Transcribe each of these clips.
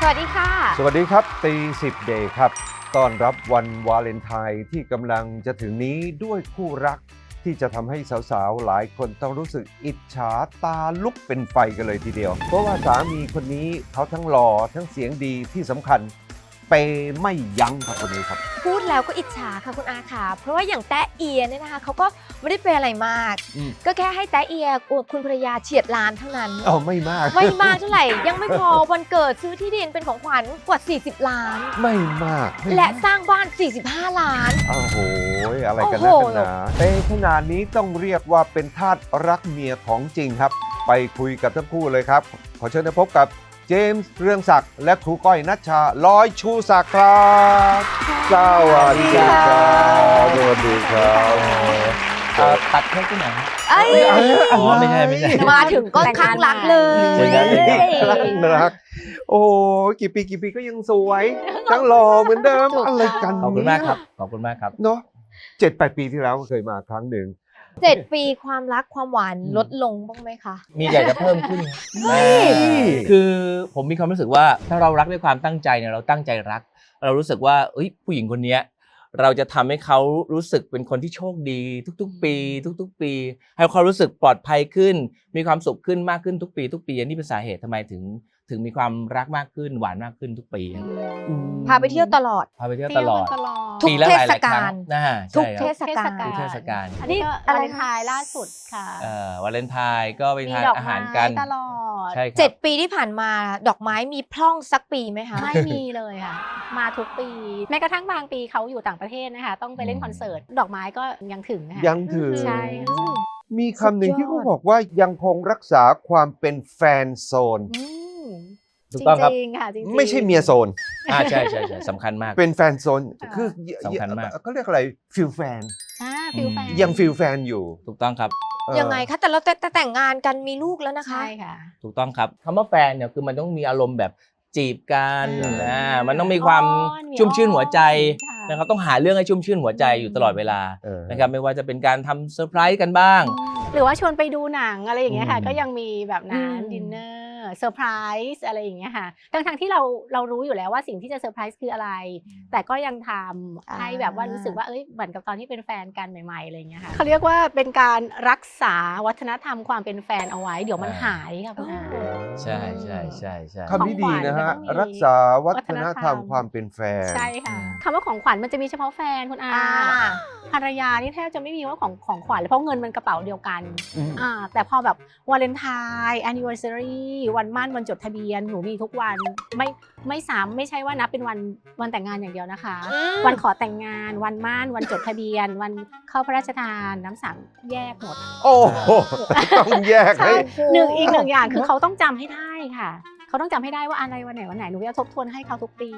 สวัสดีค่ะ สวัสดีครับตีสิบเดย์ครับ ต้อนรับวันวาเลนไทน์ที่กำลังจะถึงนี้ด้วยคู่รักที่จะทำให้สาวๆ หลายคนต้องรู้สึกอิจฉาตาลุกเป็นไฟกันเลยทีเดียว เพราะว่าสามีคนนี้เขาทั้งหล่อทั้งเสียงดีที่สำคัญ เปย์ไม่ยั้งครับคนนี้ครับ พูดแล้วก็อิจฉาค่ะคุณอาค่ะ เพราะว่าอย่างแต้เอียเนี่ยนะคะเขาก็ไม่ได้เป็นอะไรมาก อืม ก็แค่ให้แต้เอียอวดคุณภรรยาเฉียดล้านเท่านั้นเอาไม่มาก ไม่มากเท่าไหร่ ยังไม่พอวันเกิดซื้อที่ดินเป็นของขวัญกว่า 40 ล้าน ไม่มากไม่และมากสร้างบ้าน 45 ล้าน โอ้โหอะไรกันโอ้นะโหกันหนาเปย์ขนาดนี้ต้องเรียกว่าเป็นทาสรักเมียของจริงครับ ไปคุยกับทั้งคู่เลยครับ ขอเชิญพบกับ เจมส์เรืองศักดิ์และครูก้อยนัชชาลอยชูศักดิ์ครับสวัสดีครับสวัสดีครับเอ่อตัดเค้กที่ไหนฮะเอ้ยอ๋อไม่ใช่ไม่ใช่มาถึงก็ข้างรักเลยเจอกันเจอกันรัก โอ้โหกี่ปีกี่ปีก็ยังสวยทั้งหล่อเหมือนเดิมถูกอะไรกันขอบคุณมากครับขอบคุณมากครับเนาะเจ็ดแปดปีที่แล้วเคยมาครั้งหนึ่ง เจ็ดปีความรักความหวานอืมลดลงบ้างไหมคะ มีอยากจะเพิ่มขึ้นเฮ้ยอ่าคือผมมีความรู้สึกว่าถ้าเรารักด้วยความตั้งใจเนี่ยเราตั้งใจรัก เรารู้สึกว่าเอ้ยผู้หญิงคนเนี้ยเราจะทำให้เขารู้สึกเป็นคนที่โชคดี ทุก ๆ ปี ทุก ๆ ปี ให้เขารู้สึกปลอดภัยขึ้น มีความสุขขึ้นมากขึ้นทุกปี ทุกปีอันนี้เป็นสาเหตุทำไมถึง ถึงมีความรักมากขึ้นหวานมากขึ้นทุกปีครับพาไปเที่ยวตลอดพาไปเที่ยวตลอดตลอด ทุกปีละหลายๆเทศคการั้ล งนะฮะทุกใช่คเทรับ ศกาล ทุกเทศกาล อันนี้ก็อะวาไรเลนไทน์ล่าสุดค่ะเอ่อวาเลนไทน์ก็ไปมีทานดอกอาหารไม้กันตลอด ใช่ครับ เจ็ดปีที่ผ่านมาดอกไม้มีพร่องสักปีไหมคะ ไม่มีเลยค่ะ มาทุกปี แม้กระทั่งบางปีเขาอยู่ต่างประเทศนะคะ ต้องไปเล่นคอนเสิร์ต ดอกไม้ก็ยังถึงนะคะ ยังถือ ใช่ค่ะ มีคำหนึ่งสุดยอดที่เขาบอกว่ายังคงรักษาความเป็นแฟนโซน อืมถูกต้องครับ จริงๆค่ะจริงๆ ไม่ใช่เมียโซน อ่าใช่ใช่ใช่สำคัญมาก เป็นแฟนโซนค่ะคือสำคัญมากเขาเรียกอะไรฟิลแฟนอ่าฟิลแฟนยังฟิลแฟนอยู่ถูกต้องครับเออยังไงคะแต่เราแต่แต่แต่งงานกันมีลูกแล้วนะคะ ใช่ค่ะ ถูกต้องครับคำว่าแฟนเนี่ยคือมันต้องมีอารมณ์แบบจีบกันอืมอ่ามันต้องมีความอ้อนมีชุ่มชื่นหัวใจค่ะนะครับต้องหาเรื่องให้ชุ่มชื่นหัวใจอยู่ตลอดเวลาเออนะครับไม่ว่าจะเป็นการทำเซอร์ไพรส์กันบ้าง หรือว่าชวนไปดูหนังอะไรอย่างเงี้ยค่ะอืมก็ยังมีแบบนั้นอืมดินเนอร์ เซอร์ไพรส์อะไรอย่างเงี้ยค่ะทั้งทงๆที่เราเรารู้อยู่แล้วว่าสิ่งที่จะเซอร์ไพรส์คืออะไร แต่ก็ยังทำให้แบบว่ารู้สึกว่าเอ้ยเหมือนกับตอนที่เป็นแฟนกันใหม่ๆอะไรอย่างเงี้ยค่ะเขาเรียกว่าเป็นการรักษาวัฒนธรรมความเป็นแฟนเอาไว้ เดี๋ยวมันอ่าหายค่ะคุณอาใช่ใช่ใช่ใช่คำนี้ดีนะฮะของขวัญมันต้องมีรักษาวัฒนธรรมวัฒนธรรมความเป็นแฟนใช่ค่ะอืมคำว่าของขวัญมันจะมีเฉพาะแฟนคุณอาอ่าภรรยานี่แทบจะไม่มีว่าของของขวัญเลยเพราะเงินมันกระเป๋าเดียวกันอืมอ่าแต่พอแบบวาเลนไทน์แอนนิว r ร์ a รีวันมั่นวันจดทะเบียนหนูมีทุกวันไม่ไม่สามไม่ใช่ว่านับเป็นวันวันแต่งงานอย่างเดียวนะคะอืมวันขอแต่งงาน วันมั่นวันจดทะเบียน วันเข้าพระราชทานน้ำสังแยกหมดโอ้โหต้องแยกให้ใช่หนึ่งอีกหนึ่งอย่างคือเขาต้องจำให้ได้ค่ะเขาต้องจำให้ได้ว่าอะไรวันไหนวันไหนหนูจะทบทวนให้เขาทุกปี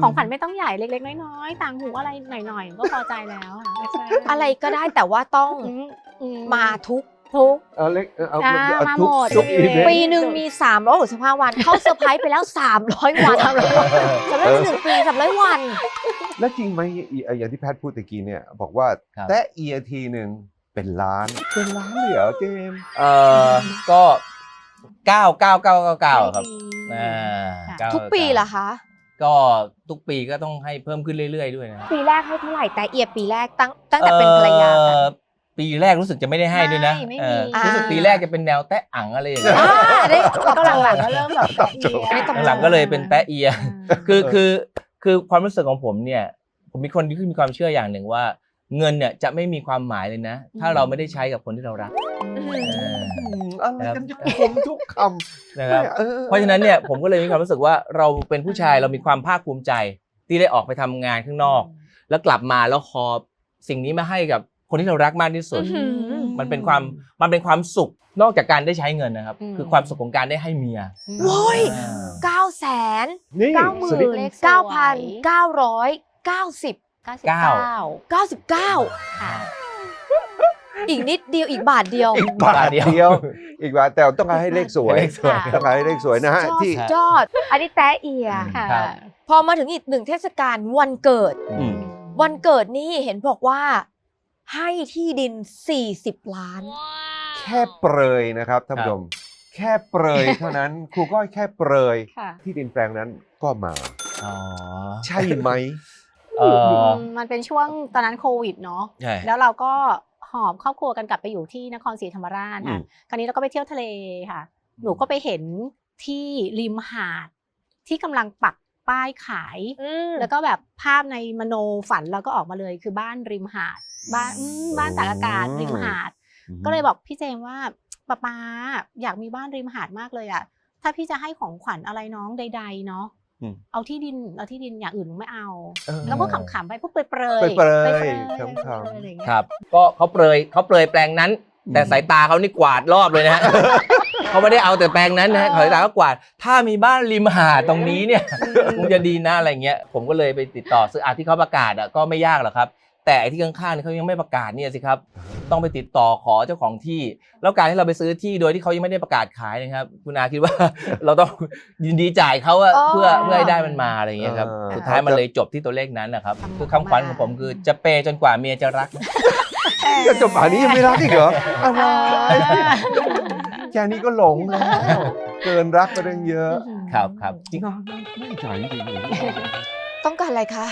ของขวัญไม่ต้องใหญ่เล็ก ๆ น้อยๆต่างหูอะไรหน่อยๆก็พอใจแล้วค่ะไม่ใช่อะไรก็ได้แต่ว่าต้องอือืมาทุก ทุก เอาเล็กเอาอ่าเอามาทุกหมด ทุกอีเวนปีต์หนึ่งมี3 3 6 5 วัน เขาเซอร์ไพรส์ไปแล้ว 300 วันสำหรับหนึ่งปี300 วัน แล้วจริงไหมอีอย่างที่แพทย์พูดตะกี้เนี่ยบอกว่าครับ แตะเอียทีหนึ่งเป็นล้านเป็นล้านเลยเหรอเจมส์ เอ่อก็เก้าเก้าเก้าเก้าเก้าครับไม่มีอ่าค่ะเก้าทุกปีเหรอคะ ก็ทุกปีก็ต้องให้เพิ่มขึ้นเรื่อยๆด้วยนะปีแรกให้เท่าไหร่แต่เอียปีแรกตั้งตั้งแต่เป็นภรรยากัน เอ่อ ปีแรกรู้สึกจะไม่ได้ให้ด้วยนะไม่ไม่เออมีรู้สึกปีแรกจะเป็นแนวแตะอังอะไรอย่างเงี้ยอ่าได้ตอบก็โจหลังทย์ๆก็เริ่มแบบแตะเอียอันนี้ตอบโจทย์ หลังๆก็เลยเป็นแตะเอียาคือคือคือความรู้สึกของผมเนี่ย ผมมีคนที่มีความเชื่ออย่างหนึ่งว่า เงินเนี่ยจะไม่มีความหมายเลยนะ ถ้าเราไม่ได้ใช้กับคนที่เรารักอืมเอออืมอะไรกันครับจะผมทุกคำนะครับ ออ เพราะฉะนั้นเนี่ยผมก็เลยมีความรู้สึกว่าเราเป็นผู้ชายเรามีความภาคภูมิใจที่ได้ออกไปทำงานข้างนอก แล้วกลับมาแล้วขอสิ่งนี้มาให้กับ คนที่เรารักมากที่สุดอื้อหือมันเป็นความมันเป็นความสุขนอกจากการได้ใช้เงินนะครับอืมคือความสุขของการได้ให้เมียโว้ยอ่าเก้าแสนนี่เก้าหมื่สลิปนเลขสวยเก้าพันเก้าร้อยเก้าสิบเก้าสิบเก้าเก้าเก้าสิบเก้าค่ะอีกนิดเดียวอีกบาทเดียว อีกบาทเดียว อีกบาทแต่ต้องการให้เลขสวยเลขสวยต้องการให้เลขสวยนะฮะยอดที่สุดยอด อันนี้แต้เอียค่ะครับพอมาถึงอีกหนึ่งเทศกาลวันเกิดอืมวันเกิดนี่เห็นบอกว่า ให้ที่ดิน 40 ล้าน แค่เปรยนะครับท่านผู้ชมแค่ค่เปรยเท่านั้น ครูก้อยแค่เปรยค่ะ ที่ดินแปลงนั้นก็มา อ๋อ ใช่ไหม เออมมันเป็นช่วงตอนนั้นโควิดเนาะ ใช่ แล้วเราก็หอบครอบครัวกันกลับไปอยู่ที่นครศรีธรรมราชอืค่ะมคราวนี้เราก็ไปเที่ยวทะเลค่ะ หนูก็ไปเห็นที่ริมหาดที่กำลังปัก ป้ายขายอืมแล้วก็แบบภาพในมโนฝันเราก็ออกมาเลยคือบ้านริมหาด บ้านอืมบ้านตากอากาศริมหาด ก็เลยบอกพี่เจมส์ว่าป้าป๊าอยากมีบ้านริมหาดมากเลยอะถ้าพี่จะให้ของขวัญอะไรน้องใด ๆ เนาะอืมเอาที่ดินเอาที่ดินอย่างอื่นหนูไม่เอาเออแล้วก็ขำๆไปพวกเปรยๆเปรยๆเปรยๆขำๆอะไรอย่างเงี้ยครับ ก็เขาเปรยเขาเปรยแปลงนั้น แต่สายตาเขานี่กวาดรอบเลยนะฮะ เขาไม่ได้เอาแต่แปลงนั้นนะฮะเขาสายตาก็กวาด ถ้ามีบ้านริมหาดตรงนี้เนี่ยคงจะดีนะอะไรเงี้ย ผมก็เลยไปติดต่อซื้ออาที่เขาประกาศอะก็ไม่ยากหรอกครับ แต่ไอ้ที่ข้างๆเนี่ยเขายังไม่ประกาศเนี่ยสิครับ ต้องไปติดต่อขอเจ้าของที่ แล้วการที่เราไปซื้อที่โดยที่เขายังไม่ได้ประกาศขายนะครับ คุณอาคิดว่า เราต้องยินดีจ่ายเขาอะอ๋อ เพื่อเพื่อให้ได้มันมาอะไรอย่างเงี้ยครับอ่าสุดท้ายมันเลยจบที่ตัวเลขนั้นนะครับทำคือคำขวัญของผมคือจะเปย์จนกว่าเมียจะรักก็จบป่านนี้ยังไม่รักอีกเหรออะไร เออ แค่นี้ก็หลงแล้ว เกินรักไปตั้งเยอะครับครับจริงน่าไม่จ่ายจริงๆเลยต้องการอะไรคะ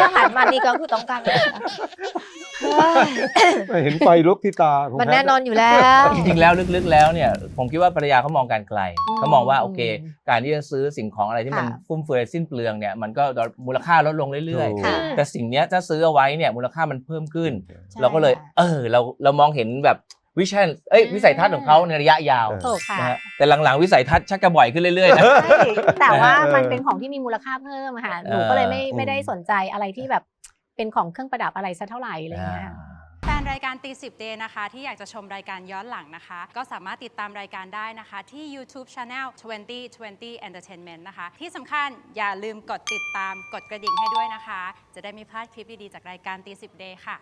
ถ้าหันมานี่ก็คือต้องการอะไรคะเฮ้ยไม่เห็นไฟลุกที่ตาของมันพทแน่นอนอยู่แล้ว จริงๆแล้วลึกๆแล้วเนี่ยผมคิดว่าภรรยาเขามองการไกลอืมเขามองว่าโอเค การที่จะซื้อสิ่งของอะไรที่มันค่ะฟุ่มเฟือยสิ้นเปลืองเนี่ยมันก็มูลค่าลดลงเรื่อยถูกค่ะๆแต่สิ่งเนี้ยถ้าซื้อเอาไว้เนี่ยมูลค่ามันเพิ่มขึ้นใช่เราก็เลยค่ะเออเราเรามองเห็นแบบ วิชั่นเอ้ยวิสัยทัศน์ของเขาในระยะยาวเออถูกค่ะ นะฮะแต่หลังๆ วิสัยทัศน์ชักจะบ่อยขึ้นเรื่อยๆนะ ใช่แต่ว่าเออมันเป็นของที่มีมูลค่าเพิ่มอะค่ะ หนูก็เลยไม่เออไม่ได้สนใจอะไรที่แบบเป็นของเครื่องประดับอะไรซะเท่าไหร่อะไรอย่างเงี้ยค่ะ แฟนรายการตีสิบเดนะคะ ที่อยากจะชมรายการย้อนหลังนะคะ ก็สามารถติดตามรายการได้นะคะ ที่ YouTube Channel 2020 Entertainment นะคะ ที่สำคัญอย่าลืมกดติดตามกดกระดิ่งให้ด้วยนะคะ จะได้ไม่พลาดคลิปดี ๆ จากรายการตีสิบเดค่ะ